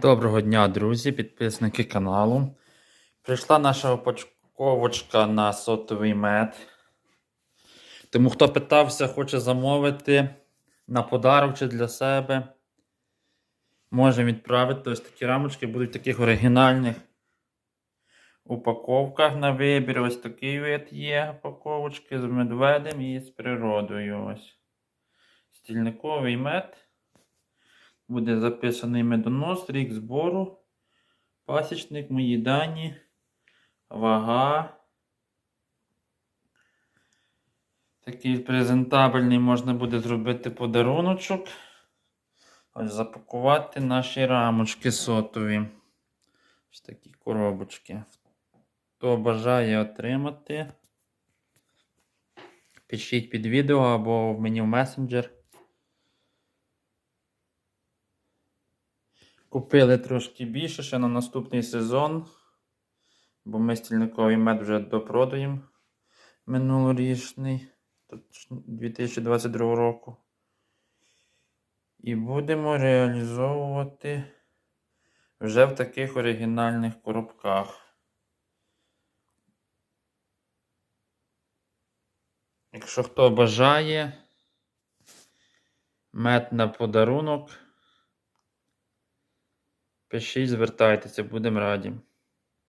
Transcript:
Доброго дня, друзі, підписники каналу. Прийшла наша упаковочка на сотовий мед. Тому хто питався, хоче замовити на подарок чи для себе, може відправити. Ось такі рамочки будуть в таких оригінальних упаковках на вибір. Ось такий вид є упаковочки з медведем і з природою. Ось. Стільниковий мед. Буде записаний медонос, рік збору, пасічник, мої дані, вага. Такий презентабельний можна буде зробити подаруночок. Ось запакувати наші рамочки сотові. Ось такі коробочки. Хто бажає отримати, пишіть під відео або в мені в месенджер. Купили трошки більше ще на наступний сезон, бо ми стільниковий мед вже допродаємо минулорічний 2022 року. І будемо реалізовувати вже в таких оригінальних коробках. Якщо хто бажає мед на подарунок. Пишіть, звертайтеся, будемо раді.